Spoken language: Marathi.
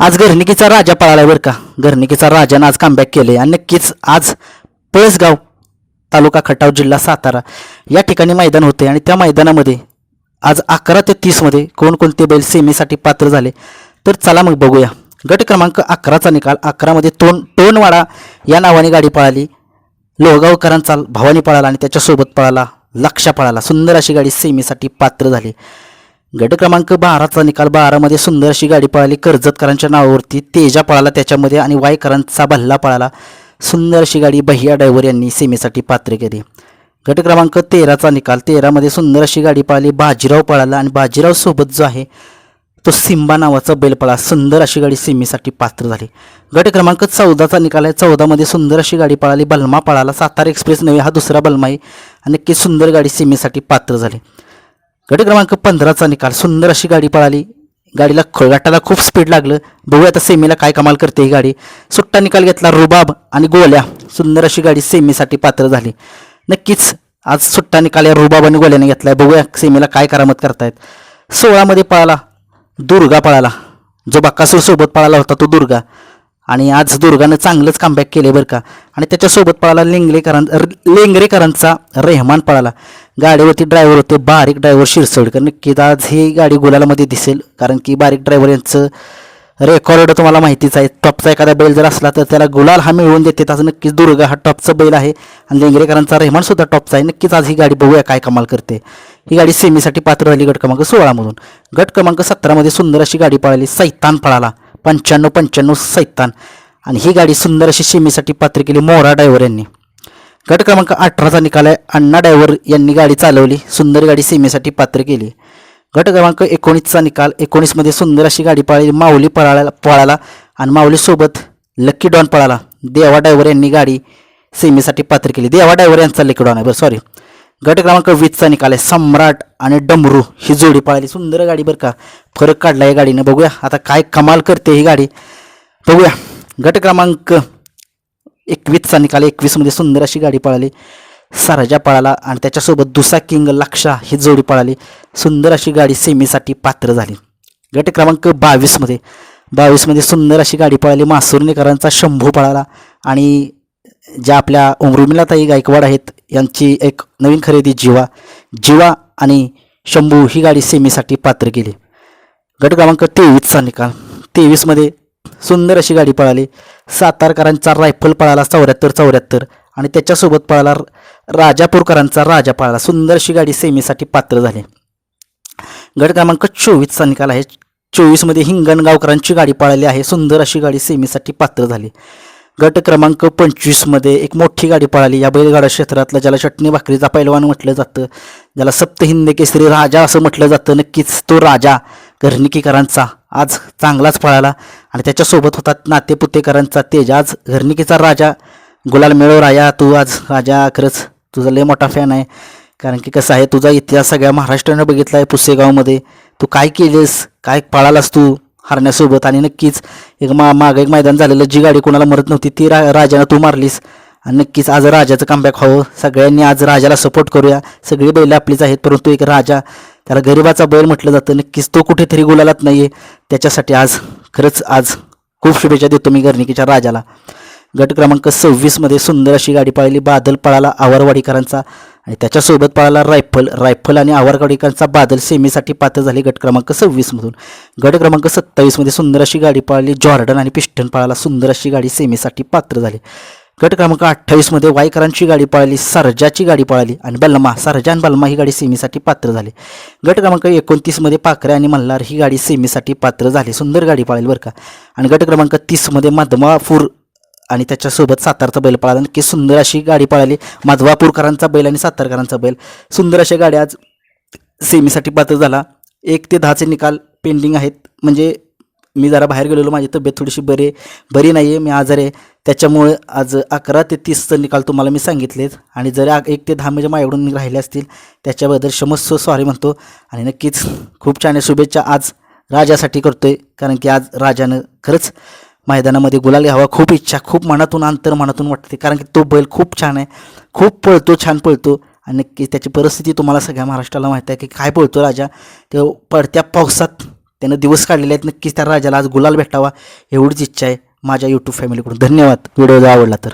आज घरणिकीचा राजा पळाला बरं का. घरणिकीचा राजानं आज कमबॅक केले आणि नक्कीच आज पळसगाव तालुका खटाव जिल्हा सातारा या ठिकाणी मैदान होते आणि त्या मैदानामध्ये आज अकरा ते तीसमध्ये कोणकोणते बैल सेमीसाठी पात्र झाले तर चला मग बघूया. गट क्रमांक अकराचा निकाल. अकरामध्ये तोंड टोनवाडा या नावाने गाडी पळाली. लोहगावकरांचा भवानी पळाला आणि त्याच्यासोबत पळाला लक्षा पळाला. सुंदर अशी गाडी सेमीसाठी पात्र झाली. गट क्रमांक बाराचा निकाल बारामध्ये सुंदर अशी गाडी पळाली. कर्जतकरांच्या नावावरती तेजा पळाला त्याच्यामध्ये आणि वायकरांचा भल्ला पळाला. सुंदर अशी गाडी बहिया डायव्हर यांनी सेमीसाठी पात्र केली. गट क्रमांक तेराचा निकाल तेरामध्ये सुंदर अशी गाडी पळाली. बाजीराव पळाला आणि बाजीराव सोबत जो आहे तो सिंबा नावाचा बैल पळा सुंदर अशी गाडी सेमीसाठी पात्र झाली. गट क्रमांक चौदाचा निकाल आहे. चौदामध्ये सुंदर अशी गाडी पळाली. बलमा पळाला. सातारा एक्सप्रेस नव्हे हा दुसरा बलमा आहे आणि नक्की सुंदर गाडी सेमीसाठी पात्र झाली. गट क्रमांक पंधराचा निकाल. सुंदर अशी गाडी पळाली. गाडीला खळगाटाला खूप स्पीड लागलं. बघूया आता सेमीला काय कमाल करते ही गाडी. सुट्टा निकाल घेतला रुबाब आणि गोल्या. सुंदर अशी गाडी सेमीसाठी पात्र झाली. नक्कीच आज सुट्टा निकाल या रुबाब आणि गोल्याने आहे बघूया सेमीला काय करामत करतायत. सोळामध्ये पळाला. दुर्गा पळाला. जो बक्कासूर सोबत पळाला होता तो दुर्गा. आणि आज दुर्गानं चांगलंच कमबॅक केले बरं का. आणि त्याच्यासोबत पळाला लेंगरेकरां र- लेंगरेकरांचा रेहमान पळाला. गाडीवरती ड्रायव्हर होते बारीक ड्रायव्हर शिरसोडकर नक्कीच आज ही गाडी गुलालामध्ये दिसेल कारण की बारीक ड्रायव्हर यांचं रेकॉर्ड तुम्हाला माहितीच आहे. टॉपचा एखादा बैल जर असला तर त्याला गुलाल हा मिळवून देते. आज नक्कीच दुर्गा हा टॉपचा बैल आहे. आणि लेंगरेकरांचा रेहमान सुद्धा टॉपचा आहे. नक्कीच आज ही गाडी बघूया काय कमाल करते. ही गाडी सेमीसाठी पात्र झाली गट क्रमांक सोळामधून गट क्रमांक सतरामध्ये सुंदर अशी गाडी पळाली सैतान पळाला. पंच्याण्णव पंच्याण्णव सैतान. आणि ही गाडी सुंदर अशी सेमीसाठी पात्र केली मोरा ड्रायव्हर यांनी. गट क्रमांक अठराचा निकाल आहे. अण्णा डायव्हर यांनी गाडी चालवली. सुंदर गाडी सीमेसाठी पात्र केली. गट क्रमांक एकोणीसचा निकाल. एकोणीसमध्ये सुंदर अशी गाडी पळाली. माऊली पळाला पळाला आणि माऊलीसोबत लक्की डॉन पळाला. देवा डायव्हर यांनी गाडी सीमेसाठी पात्र केली. देवा डायव्हर यांचा लक्की डॉन आहे. बरं सॉरी गट क्रमांक वीसचा निकाल आहे. सम्राट आणि डमरू ही जोडी पळाली. सुंदर गाडी बरं का. फरक काढला या गाडीनं. बघूया. आता काय कमाल करते ही गाडी. बघूया. गट क्रमांक एकवीसचा निकाल एकवीसमध्ये सुंदर अशी गाडी पळाली. सरजा पळाला आणि त्याच्यासोबत दुसा किंग लक्षा ही जोडी पळाली. सुंदर अशी गाडी सेमीसाठी पात्र झाली. गट क्रमांक बावीसमध्ये. बावीसमध्ये सुंदर अशी गाडी पळाली. मासुर्णीकरांचा शंभू पळाला आणि ज्या आपल्या उमरुमिलाताई गायकवाड आहेत यांची एक नवीन खरेदी जिवा. जिवा आणि शंभू ही गाडी सेमीसाठी पात्र केली. गट क्रमांक तेवीसचा निकाल तेवीसमध्ये सुंदर अशी गाडी पळाली. सातारकरांचा रायफल पळाला चौऱ्याहत्तर चौऱ्याहत्तर. आणि त्याच्यासोबत पळाला राजापूरकरांचा राजा पळाला. सुंदर अशी गाडी सेमीसाठी पात्र झाली. गट क्रमांक चोवीसचा निकाल आहे. चोवीसमध्ये हिंगणगावकरांची गाडी पळाली आहे. सुंदर अशी गाडी सेमीसाठी पात्र झाली. गट क्रमांक पंचवीसमध्ये एक मोठी गाडी पळाली. या बैलगाडा क्षेत्रातलं ज्याला चटणी भाकरीचा पैलवान म्हटलं जातं ज्याला सप्तहिंद केसरी राजा असं म्हटलं जातं नक्कीच तो राजा घरणिकीकरांचा आज चांगलाच पळाला. आणि त्याच्यासोबत होता नातेपुतेकरांचा तेज. आज घरनिकीचा राजा गुलाल मिळव राया. तू आज राजा खरंच तुझा लय मोठा फॅन आहे. कारण की कसं आहे तुझा इतिहास सगळ्या महाराष्ट्रानं बघितला आहे पुसेगावमध्ये. तू काय केलेस? काय पळालास तू हारण्यासोबत? आणि नक्कीच एक मा मागं एक मैदान झालेलं जी गाडी कोणाला मरत नव्हती ती रा राजानं तू मारलीस. आणि नक्कीच आज राजाचं कमबॅक व्हावं. सगळ्यांनी आज राजाला सपोर्ट करूया. सगळी बैल आपलीच आहेत परंतु एक राजा. त्याला गरिबाचा बैल म्हटलं जातं. नक्कीच तो कुठेतरी गुलालात नाही आहे त्याच्यासाठी आज खरंच आज खूप शुभेच्छा देतो मी गर्निकीच्या राजाला. गट क्रमांक सव्वीसमध्ये सुंदर अशी गाडी पळाली बादल पळाला आवारवाडीकरांचा. आणि त्याच्यासोबत पळाला रायफल रायफल आणि आवारवाडीकरांचा बादल सेमीसाठी पात्र झाली गट क्रमांक सव्वीसमधून गट क्रमांक सत्तावीसमध्ये सुंदर अशी गाडी पळाली जॉर्डन आणि पिस्टन पळाला सुंदर अशी गाडी सेमीसाठी पात्र झाली. गट क्रमांक अठ्ठावीसमध्ये वायकरांची गाडी पळाली सरजाची गाडी पळाली आणि बल्मा सरजा आणि बल्मा ही गाडी सेमीसाठी पात्र झाली. गट क्रमांक एकोणतीसमध्ये पाखरे आणि मल्हार ही गाडी सेमीसाठी पात्र झाली. सुंदर गाडी पळाली बरं का. आणि गट क्रमांक तीसमध्ये मधमापूर आणि त्याच्यासोबत सातारचा बैल पळाला. की सुंदर अशी गाडी पळाली. माधवापूरकरांचा बैल आणि सातारकरांचा बैल. सुंदर अशा गाड्या आज सेमीसाठी पात्र झाला. एक ते दहाचे निकाल पेंडिंग आहेत. म्हणजे मी जरा बाहेर गेलेलो माझी तब्येत थोडीशी बरी बरी नाही आहे मी आजारी आहे. त्याच्यामुळे आज अकरा ते तीसचं निकाल तुम्हाला मी सांगितलेत. आणि जर एक ते दहा म्हणजे माझ्याकडून राहिले असतील त्याच्याबद्दल क्षमस्व सॉरी म्हणतो. आणि नक्कीच खूप छान आहे. शुभेच्छा आज राजासाठी करतोय कारण की आज राजानं खरंच मैदानामध्ये गुलाल घ्यावा. खूप इच्छा खूप मनातून अंतर मनातून वाटते कारण की तो बैल खूप छान आहे. खूप पळतो छान पळतो. आणि नक्की त्याची परिस्थिती तुम्हाला सगळ्या महाराष्ट्राला माहीत आहे की काय पळतो राजा. तो पडत्या पावसात त्यानं दिवस काढलेले आहेत. नक्कीच त्या राजाला आज गुलाल भेटावा एवढीच इच्छा आहे. माझ्या यूट्यूब फॅमिलीकडून धन्यवाद. व्हिडिओ जर आवडला तर.